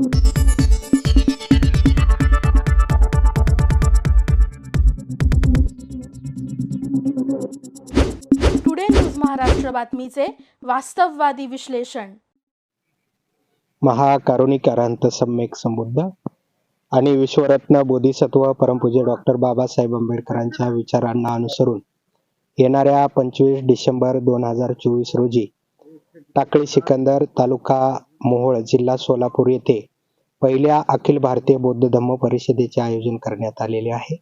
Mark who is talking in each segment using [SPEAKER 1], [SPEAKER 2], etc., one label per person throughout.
[SPEAKER 1] Today news Maharashtra बातमीचे वास्तववादी विश्लेषण
[SPEAKER 2] महाकारुणिकारांत सम्यक संबुद्ध आणि विश्वरत्न बोधिसत्व परमपूज्य डॉक्टर बाबासाहेब आंबेडकरांच्या विचारांना अनुसरून येणाऱ्या पंचवीस डिसेंबर दोन हजार चोवीस रोजी टाकळी सिकंदर तालुका मोहोळ जिल्हा सोलापूर येथे पहिल्या अखिल भारतीय बौद्ध धम्म परिषदेचे आयोजन करण्यात आलेले आहे.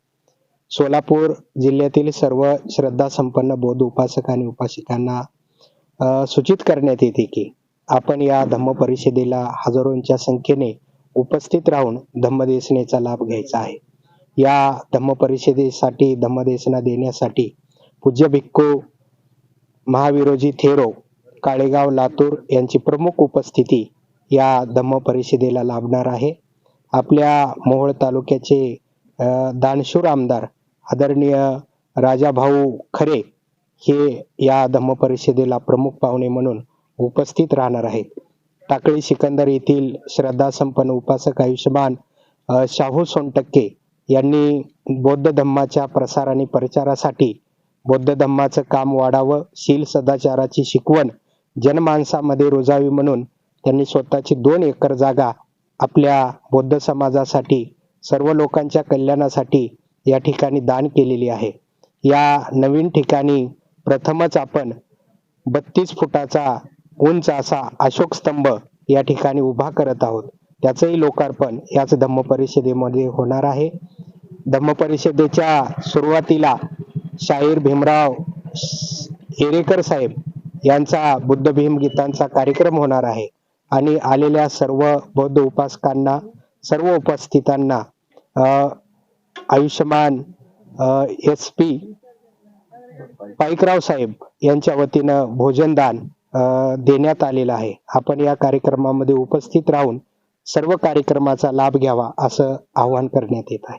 [SPEAKER 2] सोलापूर जिल्ह्यातील सर्व श्रद्धासंपन्न बौद्ध उपासक आणि उपासिकांना सूचित करण्यात येते की आपण या धम्म परिषदेला हजारोंच्या संख्येने उपस्थित राहून धम्मदेसनेचा लाभ घ्यायचा आहे. या धम्म परिषदेसाठी धम्मदेसना देण्यासाठी पूज्य भिक्खू महाविरोजी थेरो काळेगाव लातूर यांची प्रमुख उपस्थिती या धम्म परिषदेला लाभणार आहे. आपल्या मोहोळ तालुक्याचे दानशूर आमदार आदरणीय राजाभाऊ खरे हे या धम्म परिषदेला प्रमुख पाहुणे म्हणून उपस्थित राहणार आहेत. टाकळी सिकंदर येथील श्रद्धासंपन्न उपासक आयुष्यमान शाहू सोनटक्के यांनी बौद्ध धम्माच्या प्रसार आणि प्रचारासाठी बौद्ध धम्माचं काम वाढावं शील सदाचाराची शिकवण जनमानसामध्ये रुजावी म्हणून त्यांनी स्वतःची दोन एकर जागा आपल्या बौद्ध समाजासाठी सर्व लोकांच्या कल्याणासाठी या ठिकाणी दान केलेली आहे. या नवीन ठिकाणी प्रथमच आपण बत्तीस फुटाचा उंच असा अशोक स्तंभ या ठिकाणी उभा करत आहोत. त्याचंही लोकार्पण याच धम्म परिषदेमध्ये होणार आहे. धम्म परिषदेच्या सुरुवातीला शाहीर भीमराव हेरेकर साहेब यांचा बुद्ध भीम गीतांचा कार्यक्रम होणार आहे. आणि आलेल्या सर्व बौद्ध उपासकांना सर्व उपस्थितांना आयुष्यमान एस पी पाईकराव साहेब यांच्या वतीनं भोजनदान देण्यात आलेलं आहे. आपण या कार्यक्रमामध्ये उपस्थित राहून सर्व कार्यक्रमाचा लाभ घ्यावा असं आवाहन करण्यात येत आहे.